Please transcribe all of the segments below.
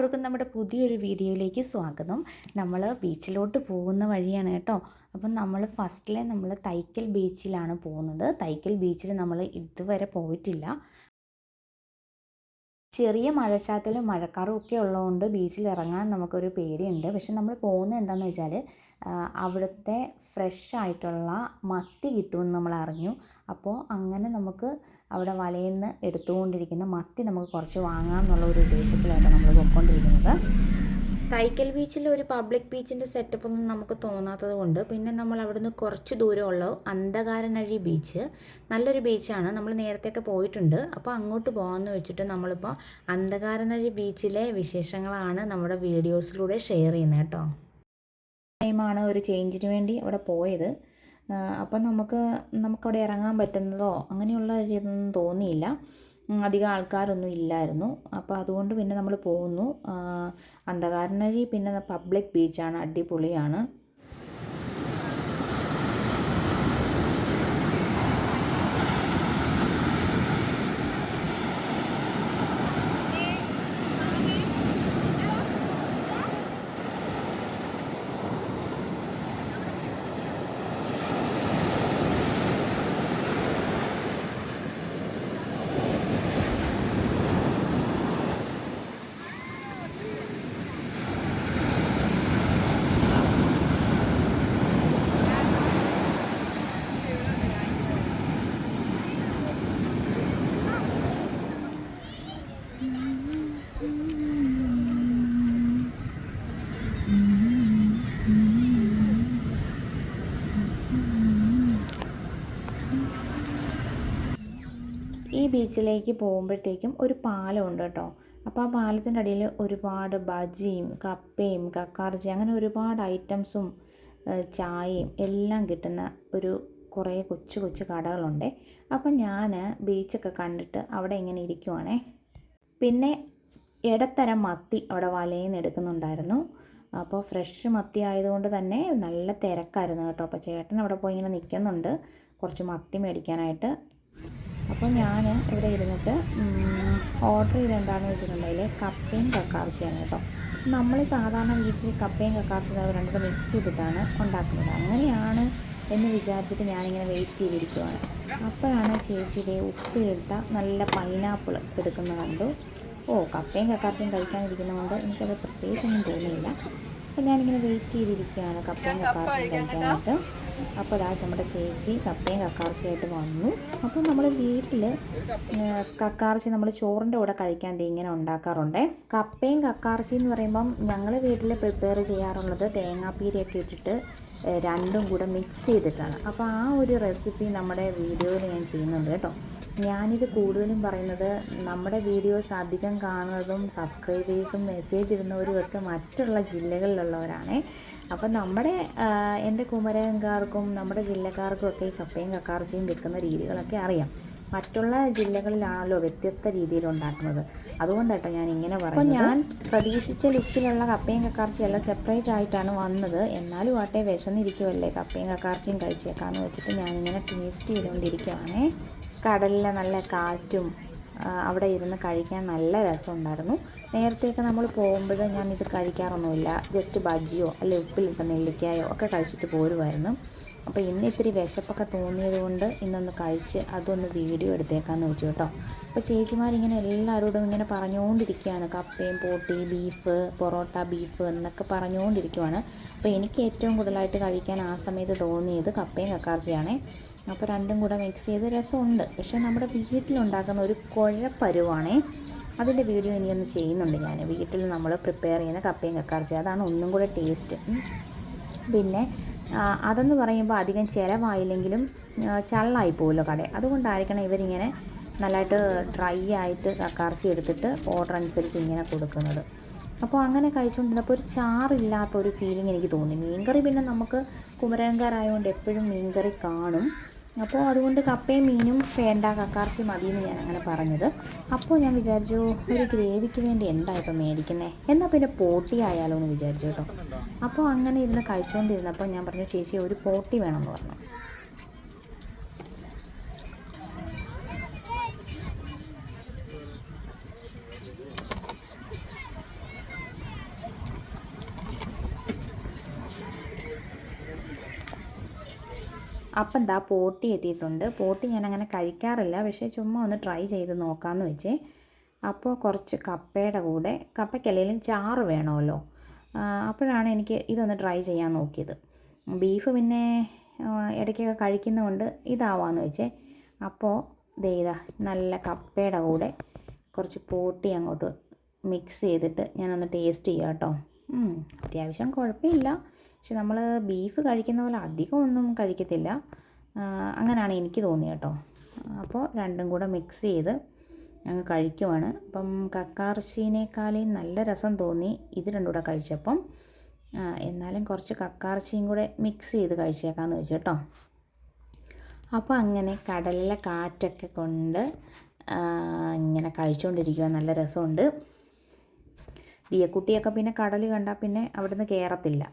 എല്ലാവർക്കും നമ്മുടെ പുതിയൊരു വീഡിയോയിലേക്ക് സ്വാഗതം. നമ്മൾ ബീച്ചിലോട്ട് പോകുന്ന വഴിയാണ് കേട്ടോ. അപ്പം നമ്മൾ ഫസ്റ്റിലെ നമ്മൾ തൈക്കൽ ബീച്ചിലാണ് പോകുന്നത്. തൈക്കൽ ബീച്ചിൽ നമ്മൾ ഇതുവരെ പോയിട്ടില്ല. ചെറിയ മഴച്ചാറ്റലും മഴക്കാറും ഒക്കെ ഉള്ളതുകൊണ്ട് ബീച്ചിൽ ഇറങ്ങാൻ നമുക്കൊരു പേടിയുണ്ട്. പക്ഷെ നമ്മൾ പോകുന്നത് എന്താണെന്ന് വെച്ചാൽ അവിടുത്തെ ഫ്രഷ് ആയിട്ടുള്ള മത്തി കിട്ടുമെന്ന് നമ്മൾ അറിഞ്ഞു. അപ്പോൾ അങ്ങനെ നമുക്ക് അവിടെ വലയിൽ നിന്ന് എടുത്തുകൊണ്ടിരിക്കുന്ന മത്തി നമുക്ക് കുറച്ച് വാങ്ങാം എന്നുള്ള ഒരു ഉദ്ദേശത്തിലാണ് നമ്മൾ പോയിക്കൊണ്ടിരിക്കുന്നത്. തൈക്കൽ ബീച്ചിൽ ഒരു പബ്ലിക് ബീച്ചിന്റെ സെറ്റപ്പ് ഒന്നും നമുക്ക് തോന്നാത്തത് കൊണ്ട് പിന്നെ നമ്മൾ അവിടുന്ന് കുറച്ച് ദൂരമുള്ള അന്ധകാരനഴി ബീച്ച് നല്ലൊരു ബീച്ചാണ് നമ്മൾ നേരത്തെയൊക്കെ പോയിട്ടുണ്ട്. അപ്പോൾ അങ്ങോട്ട് പോകാമെന്ന് വെച്ചിട്ട് നമ്മളിപ്പോൾ അന്ധകാരനഴി ബീച്ചിലെ വിശേഷങ്ങളാണ് നമ്മുടെ വീഡിയോസിലൂടെ ഷെയർ ചെയ്യുന്നത് കേട്ടോ. ടൈമാണ് ഒരു ചേഞ്ചിന് വേണ്ടി അവിടെ പോയത്. അപ്പം നമുക്ക് നമുക്കവിടെ ഇറങ്ങാൻ പറ്റുന്നതോ അങ്ങനെയുള്ള ഒരു ഇതൊന്നും തോന്നിയില്ല. അധികം ആൾക്കാരൊന്നും ഇല്ലായിരുന്നു. അപ്പോൾ അതുകൊണ്ട് പിന്നെ നമ്മൾ പോകുന്നു അന്ധകാരനഴി പിന്നെ പബ്ലിക് ബീച്ചാണ് അടിപൊളിയാണ് ഈ ബീച്ചിലേക്ക് പോകുമ്പോഴത്തേക്കും ഒരു പാലമുണ്ട് കേട്ടോ. അപ്പോൾ ആ പാലത്തിന്റെ അടിയിൽ ഒരുപാട് ബജിയും കപ്പയും കക്കാർച്ചി അങ്ങനെ ഒരുപാട് ഐറ്റംസും ചായയും എല്ലാം കിട്ടുന്ന ഒരു കുറേ കൊച്ചു കൊച്ചു കടകളുണ്ട്. അപ്പം ഞാൻ ബീച്ചൊക്കെ കണ്ടിട്ട് അവിടെ ഇങ്ങനെ ഇരിക്കുവാണേ. പിന്നെ ഇടത്തരം മത്തി അവിടെ വലയിൽ എടുക്കുന്നുണ്ടായിരുന്നു. അപ്പോൾ ഫ്രഷ് മത്തി ആയതുകൊണ്ട് തന്നെ നല്ല തിരക്കായിരുന്നു കേട്ടോ. അപ്പോൾ ചേട്ടൻ അവിടെ പോയി ഇങ്ങനെ നിൽക്കുന്നുണ്ട് കുറച്ച് മത്തി മേടിക്കാനായിട്ട്. അപ്പോൾ ഞാൻ ഇവിടെ ഇരുന്നിട്ട് ഓർഡർ ചെയ്ത് എന്താണെന്ന് വെച്ചിട്ടുണ്ടെങ്കിൽ കപ്പയും കക്കാർച്ചയാണ് കേട്ടോ. നമ്മൾ സാധാരണ വീട്ടിൽ കപ്പയും കക്കാർച്ചയും രണ്ടും മിക്സ് ചെയ്തിട്ടാണ് ഉണ്ടാക്കുന്നത്. അങ്ങനെയാണ് എന്ന് വിചാരിച്ചിട്ട് ഞാനിങ്ങനെ വെയിറ്റ് ചെയ്തിരിക്കുവാണ്. അപ്പോഴാണ് ചേച്ചിയുടെ ഉപ്പിലിട്ട നല്ല പൈനാപ്പിൾ എടുക്കുന്നത് കണ്ടു. ഓ കപ്പയും കക്കാർച്ചയും കഴിക്കാനിരിക്കുന്നതുകൊണ്ട് എനിക്കത് പ്രത്യേകിച്ചൊന്നും തോന്നിയില്ല. അപ്പോൾ ഞാനിങ്ങനെ വെയിറ്റ് ചെയ്തിരിക്കുകയാണ് കപ്പയും കക്കാർച്ചയും കഴിക്കാനായിട്ട്. അപ്പോൾ അതാ നമ്മുടെ ചേച്ചി കപ്പയും കക്കാർച്ചയായിട്ട് വന്നു. അപ്പോൾ നമ്മൾ വീട്ടിൽ കക്കാർച്ചി നമ്മൾ ചോറിന്റെ കൂടെ കഴിക്കാൻ ഇങ്ങനെ ഉണ്ടാക്കാറുണ്ട്. കപ്പയും കക്കാർച്ചി എന്ന് പറയുമ്പം ഞങ്ങൾ വീട്ടിൽ പ്രിപ്പയർ ചെയ്യാറുള്ളത് തേങ്ങാപ്പീരയൊക്കെ ഇട്ടിട്ട് രണ്ടും കൂടെ മിക്സ് ചെയ്തിട്ടാണ്. അപ്പോൾ ആ ഒരു റെസിപ്പി നമ്മുടെ വീഡിയോയിൽ ഞാൻ ചെയ്യുന്നുണ്ട് കേട്ടോ. ഞാനിത് കൂടുതലും പറയുന്നത് നമ്മുടെ വീഡിയോസ് അധികം കാണുന്നതും സബ്സ്ക്രൈബേഴ്സും മെസ്സേജ് ഇടുന്നവരും ഒക്കെ മറ്റുള്ള ജില്ലകളിലുള്ളവരാണ്. അപ്പം നമ്മുടെ എന്റെ കുമരകാർക്കും നമ്മുടെ ജില്ലക്കാർക്കും ഒക്കെ ഈ കപ്പയും കക്കാർച്ചയും വെക്കുന്ന രീതികളൊക്കെ അറിയാം. മറ്റുള്ള ജില്ലകളിലാണല്ലോ വ്യത്യസ്ത രീതിയിൽ ഉണ്ടാക്കുന്നത്. അതുകൊണ്ടാട്ടോ ഞാൻ ഇങ്ങനെ പറയുന്നത്. ഞാൻ പ്രതീക്ഷിച്ച ലിസ്റ്റിലുള്ള കപ്പയും കക്കാർച്ചയെല്ലാം സെപ്പറേറ്റ് ആയിട്ടാണ് വന്നത്. എന്നാലും ആട്ടെ വിശന്നിരിക്കുമല്ലേ കപ്പയും കക്കാർച്ചയും കഴിച്ചേക്കാന്ന് വെച്ചിട്ട് ഞാനിങ്ങനെ ടേസ്റ്റ് ചെയ്തുകൊണ്ടിരിക്കുവാണേ. കടലിലെ നല്ല കാറ്റും അവിടെ ഇരുന്ന് കഴിക്കാൻ നല്ല രസമുണ്ടായിരുന്നു. നേരത്തെയൊക്കെ നമ്മൾ പോകുമ്പോൾ ഞാൻ ഇത് കഴിക്കാറൊന്നുമില്ല. ജസ്റ്റ് ബജ്ജിയോ അല്ലെ ഉപ്പിലിട്ട നെല്ലിക്കായോ ഒക്കെ കഴിച്ചിട്ട് പോരുമായിരുന്നു അപ്പോൾ ഇന്ന് ഇത്തിരി വിശപ്പൊക്കെ തോന്നിയത് കൊണ്ട് ഇന്നൊന്ന് കഴിച്ച് അതൊന്ന് വീഡിയോ എടുത്തേക്കാന്ന് വെച്ചു കേട്ടോ. അപ്പോൾ ചേച്ചിമാരിങ്ങനെ എല്ലാവരോടും ഇങ്ങനെ പറഞ്ഞുകൊണ്ടിരിക്കുകയാണ്. കപ്പയും പോട്ടി ബീഫ് പൊറോട്ട ബീഫ് എന്നൊക്കെ പറഞ്ഞുകൊണ്ടിരിക്കുവാണ്. അപ്പോൾ എനിക്ക് ഏറ്റവും കൂടുതലായിട്ട് കഴിക്കാൻ ആ സമയത്ത് തോന്നിയത് കപ്പയും കക്കാർച്ചയാണേ. അപ്പോൾ രണ്ടും കൂടെ മിക്സ് ചെയ്ത് രസമുണ്ട്. പക്ഷേ നമ്മുടെ വീട്ടിലുണ്ടാക്കുന്ന ഒരു കുഴപ്പരുവാണേ അതിന്റെ വീഡിയോ ഇനിയൊന്ന് ചെയ്യുന്നുണ്ട് ഞാൻ വീട്ടിൽ നമ്മൾ പ്രിപ്പയർ ചെയ്യുന്ന കപ്പയും കക്കാർച്ചി അതാണ് ഒന്നും കൂടെ ടേസ്റ്റ് പിന്നെ അതെന്ന് പറയുമ്പോൾ അധികം ചിലവായില്ലെങ്കിലും ചള്ളായി പോകുമല്ലോ കട. അതുകൊണ്ടായിരിക്കണം ഇവരിങ്ങനെ നല്ലതായിട്ട് ഡ്രൈ ആയിട്ട് കക്കാർച്ചി എടുത്തിട്ട് ഓർഡർ അനുസരിച്ച് ഇങ്ങനെ കൊടുക്കുന്നത്. അപ്പോൾ അങ്ങനെ കഴിച്ചുകൊണ്ടിരുന്നപ്പോൾ ഒരു ചാറില്ലാത്ത ഒരു ഫീലിംഗ് എനിക്ക് തോന്നി. മീൻകറി പിന്നെ നമുക്ക് കുമരകംകാരായതുകൊണ്ട് എപ്പോഴും മീൻകറി കാണും. അപ്പോൾ അതുകൊണ്ട് കപ്പയും മീനും വേണ്ട കക്കാർച്ചി മതി എന്ന് ഞാൻ അങ്ങനെ പറഞ്ഞത്. അപ്പോൾ ഞാൻ വിചാരിച്ചു ഒരു ഗ്രേവിക്ക് വേണ്ടി എന്താ ഇപ്പോൾ മേടിക്കുന്നത് എന്നാൽ പിന്നെ പോട്ടി ആയാലോ എന്ന് വിചാരിച്ചു കേട്ടോ. അപ്പോൾ അങ്ങനെ ഇരുന്ന് കഴിച്ചുകൊണ്ടിരുന്നപ്പോൾ ഞാൻ പറഞ്ഞു ചേച്ചി ഒരു പോട്ടി വേണമെന്ന് പറഞ്ഞു. അപ്പം എന്താ പോട്ടി എത്തിയിട്ടുണ്ട്. പോട്ടി ഞാൻ അങ്ങനെ കഴിക്കാറില്ല. പക്ഷേ ചുമ്മാ ഒന്ന് ട്രൈ ചെയ്ത് നോക്കാമെന്ന് വെച്ചേ. അപ്പോൾ കുറച്ച് കപ്പയുടെ കൂടെ കപ്പയ്ക്കല്ലെങ്കിലും ചാറ് വേണമല്ലോ. അപ്പോഴാണ് എനിക്ക് ഇതൊന്ന് ട്രൈ ചെയ്യാൻ നോക്കിയത്. ബീഫ് പിന്നെ ഇടയ്ക്കൊക്കെ കഴിക്കുന്നതുകൊണ്ട് ഇതാവാന്ന് വെച്ചേ. അപ്പോൾ ദേ ഇതാ നല്ല കപ്പയുടെ കൂടെ കുറച്ച് പോട്ടി അങ്ങോട്ട് മിക്സ് ചെയ്തിട്ട് ഞാനൊന്ന് ടേസ്റ്റ് ചെയ്യാം കേട്ടോ. അത്യാവശ്യം കുഴപ്പമില്ല. പക്ഷെ നമ്മൾ ബീഫ് കഴിക്കുന്ന പോലെ അധികം ഒന്നും കഴിക്കത്തില്ല. അങ്ങനെയാണ് എനിക്ക് തോന്നിയത് കേട്ടോ. അപ്പോൾ രണ്ടും കൂടെ മിക്സ് ചെയ്ത് ഞങ്ങൾ കഴിക്കുവാണ്. അപ്പം കക്കാർച്ചീനേക്കാളും നല്ല രസം തോന്നി ഇത് രണ്ടും കൂടെ കഴിച്ചപ്പം. എന്നാലും കുറച്ച് കക്കാർച്ചിയും കൂടെ മിക്സ് ചെയ്ത് കഴിച്ചേക്കാമെന്ന് വെച്ചു കേട്ടോ. അപ്പോൾ അങ്ങനെ കടലിലെ കാറ്റൊക്കെ കൊണ്ട് ഇങ്ങനെ കഴിച്ചുകൊണ്ടിരിക്കുക നല്ല രസമുണ്ട്. ദിയക്കുട്ടിയൊക്കെ പിന്നെ കടൽ കണ്ടാൽ പിന്നെ അവിടുന്ന് കയറത്തില്ല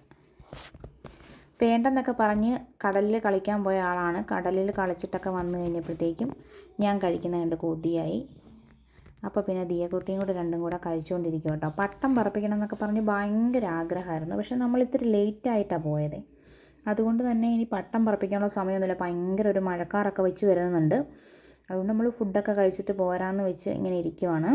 വേണ്ടെന്നൊക്കെ പറഞ്ഞ് കടലിൽ കളിക്കാൻ പോയ ആളാണ്. കടലിൽ കളിച്ചിട്ടൊക്കെ വന്നു കഴിഞ്ഞപ്പോഴത്തേക്കും ഞാൻ കഴിക്കുന്ന കണ്ട് കൊതിയായി. അപ്പോൾ പിന്നെ ദിയക്കുട്ടിയും കൂടെ രണ്ടും കൂടെ കഴിച്ചുകൊണ്ടിരിക്കും കേട്ടോ. പട്ടം പറപ്പിക്കണം എന്നൊക്കെ പറഞ്ഞ് ഭയങ്കര ആഗ്രഹമായിരുന്നു. പക്ഷെ നമ്മൾ ഇത്തിരി ലേറ്റായിട്ടാണ് പോയത്. അതുകൊണ്ട് തന്നെ ഇനി പട്ടം പറപ്പിക്കാനുള്ള സമയമൊന്നുമില്ല. ഭയങ്കര ഒരു മഴക്കാറൊക്കെ വെച്ച് വരുന്നുണ്ട്. അതുകൊണ്ട് നമ്മൾ ഫുഡൊക്കെ കഴിച്ചിട്ട് പോരാന്ന് വെച്ച് ഇങ്ങനെ ഇരിക്കുവാണ്.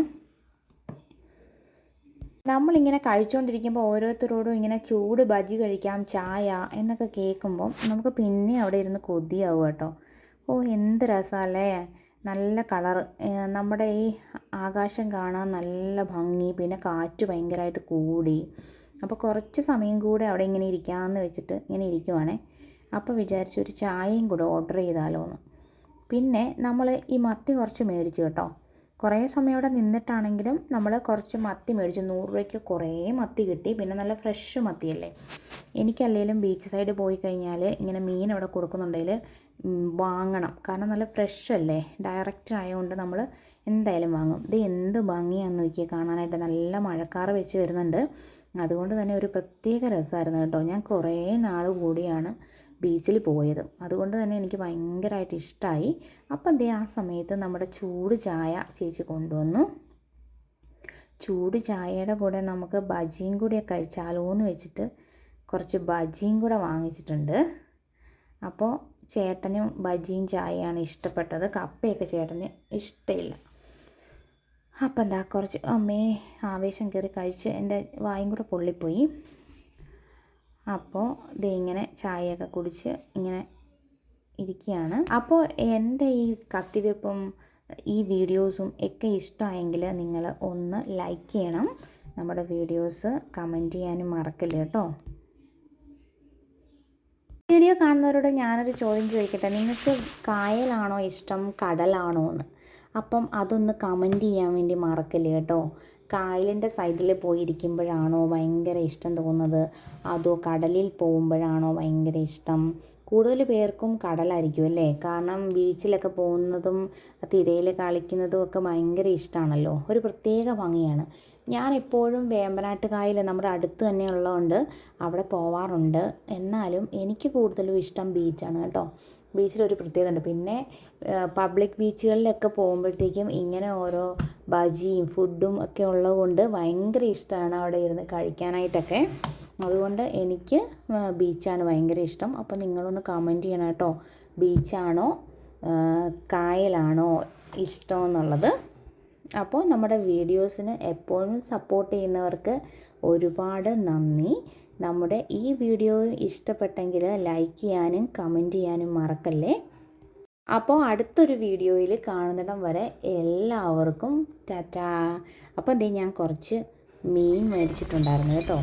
നമ്മളിങ്ങനെ കഴിച്ചുകൊണ്ടിരിക്കുമ്പോൾ ഓരോരുത്തരോടും ഇങ്ങനെ ചൂട് ബജി കഴിക്കാം ചായ എന്നൊക്കെ കേൾക്കുമ്പോൾ നമുക്ക് പിന്നെ അവിടെ ഇരുന്ന് കൊതിയാവും കേട്ടോ. ഓ എന്ത് രസമല്ലേ നല്ല കളർ. നമ്മുടെ ഈ ആകാശം കാണാൻ നല്ല ഭംഗി പിന്നെ കാറ്റ് ഭയങ്കരമായിട്ട് കൂടി. അപ്പോൾ കുറച്ച് സമയം കൂടെ അവിടെ ഇങ്ങനെ ഇരിക്കാമെന്ന് വെച്ചിട്ട് ഇങ്ങനെ ഇരിക്കുവാണേ. അപ്പോൾ വിചാരിച്ചു ഒരു ചായയും കൂടെ ഓർഡർ ചെയ്താലോ എന്ന് പിന്നെ നമ്മൾ ഈ മത്തി കുറച്ച് മേടിച്ചു കേട്ടോ. കുറേ സമയം അവിടെ നിന്നിട്ടാണെങ്കിലും നമ്മൾ കുറച്ച് മത്തി മേടിച്ചു. നൂറ് രൂപയ്ക്ക് കുറേ മത്തി കിട്ടി. പിന്നെ നല്ല ഫ്രഷ് മത്തിയല്ലേ? എനിക്കല്ലെങ്കിലും ബീച്ച് സൈഡ് പോയി കഴിഞ്ഞാൽ ഇങ്ങനെ മീൻ അവിടെ കൊടുക്കുന്നുണ്ടെങ്കിൽ വാങ്ങണം. കാരണം നല്ല ഫ്രഷ് അല്ലേ? ഡയറക്റ്റ് ആയതുകൊണ്ട് നമ്മൾ എന്തായാലും വാങ്ങും. ഇത് എന്ത് ഭംഗിയാണെന്ന് നോക്കിയാൽ കാണാനായിട്ട്. നല്ല മഴക്കാറ് വെച്ച് വരുന്നുണ്ട്. അതുകൊണ്ട് തന്നെ ഒരു പ്രത്യേക രസമായിരുന്നു കേട്ടോ. ഞാൻ കുറേ നാൾ കൂടിയാണ് ബീച്ചിൽ പോയത്. അതുകൊണ്ട് തന്നെ എനിക്ക് ഭയങ്കരമായിട്ട് ഇഷ്ടമായി അപ്പം അതേ ആ സമയത്ത് നമ്മുടെ ചൂട് ചായ ചേച്ചി കൊണ്ടുവന്നു. ചൂട് ചായയുടെ കൂടെ നമുക്ക് ബജിയും കൂടെ കഴിച്ചാലോ എന്ന് വെച്ചിട്ട് കുറച്ച് ബജിയും കൂടെ വാങ്ങിച്ചിട്ടുണ്ട്. അപ്പോൾ ചേട്ടനും ബജിയും ചായയാണ് ഇഷ്ടപ്പെട്ടത്. കപ്പയൊക്കെ ചേട്ടന് ഇഷ്ടമില്ല. അപ്പം എന്താ കുറച്ച് അമ്മേ ആവേശം കയറി കഴിച്ച് എന്റെ വായും കൂടെ പൊള്ളിപ്പോയി. അപ്പോൾ ദേ ഇങ്ങനെ ചായയൊക്കെ കുടിച്ച് ഇങ്ങനെ ഇരിക്കുകയാണ്. അപ്പോൾ എന്റെ ഈ കത്തിവെപ്പും ഈ വീഡിയോസും ഒക്കെ ഇഷ്ടമായെങ്കിൽ നിങ്ങൾ ഒന്ന് ലൈക്ക് ചെയ്യണം. നമ്മുടെ വീഡിയോസ് കമന്റ് ചെയ്യാനും മറക്കില്ല കേട്ടോ. വീഡിയോ കാണുന്നവരോട് ഞാനൊരു ചോദ്യം ചോദിക്കട്ടെ? നിങ്ങൾക്ക് കായലാണോ ഇഷ്ടം? കടലാണോ എന്ന്. അപ്പം അതൊന്ന് കമന്റ് ചെയ്യാൻ വേണ്ടി മറക്കില്ല കേട്ടോ. കായലിന്റെ സൈഡിൽ പോയിരിക്കുമ്പോഴാണോ ഭയങ്കര ഇഷ്ടം തോന്നുന്നത്? അതോ കടലിൽ പോകുമ്പോഴാണോ ഭയങ്കര ഇഷ്ടം? കൂടുതൽ പേർക്കും കടലായിരിക്കും അല്ലേ? കാരണം ബീച്ചിലൊക്കെ പോകുന്നതും തിരയിൽ കളിക്കുന്നതും ഒക്കെ ഭയങ്കര ഇഷ്ടമാണല്ലോ. ഒരു പ്രത്യേക ഭംഗിയാണ്. ഞാൻ എപ്പോഴും വേമ്പനാട്ട് കായൽ നമ്മുടെ അടുത്ത് തന്നെ ഉള്ളതുകൊണ്ട് അവിടെ പോവാറുണ്ട്. എന്നാലും എനിക്ക് കൂടുതലും ഇഷ്ടം ബീച്ചാണ് കേട്ടോ. ബീച്ചിലൊരു പ്രത്യേകത ഉണ്ട് പിന്നെ പബ്ലിക് ബീച്ചുകളിലൊക്കെ പോകുമ്പോഴത്തേക്കും ഇങ്ങനെ ഓരോ ബജിയും ഫുഡും ഒക്കെ ഉള്ളതുകൊണ്ട് ഭയങ്കര ഇഷ്ടമാണ് അവിടെ ഇരുന്ന് കഴിക്കാനായിട്ടൊക്കെ. അതുകൊണ്ട് എനിക്ക് ബീച്ചാണ് ഭയങ്കര ഇഷ്ടം. അപ്പോൾ നിങ്ങളൊന്ന് കമന്റ് ചെയ്യണം കേട്ടോ. ബീച്ചാണോ കായലാണോ ഇഷ്ടം എന്നുള്ളത്? അപ്പോൾ നമ്മുടെ വീഡിയോസിന് എപ്പോഴും സപ്പോർട്ട് ചെയ്യുന്നവർക്ക് ഒരുപാട് നന്ദി. നമ്മുടെ ഈ വീഡിയോ ഇഷ്ടപ്പെട്ടെങ്കിൽ ലൈക്ക് ചെയ്യാനും കമന്റ് ചെയ്യാനും മറക്കല്ലേ? അപ്പോൾ അടുത്തൊരു വീഡിയോയിൽ കാണുന്നിടം വരെ എല്ലാവർക്കും ടാറ്റാ അപ്പോൾ ദേ ഞാൻ കുറച്ച് മീൻ മേടിച്ചിട്ടുണ്ടായിരുന്നു കേട്ടോ.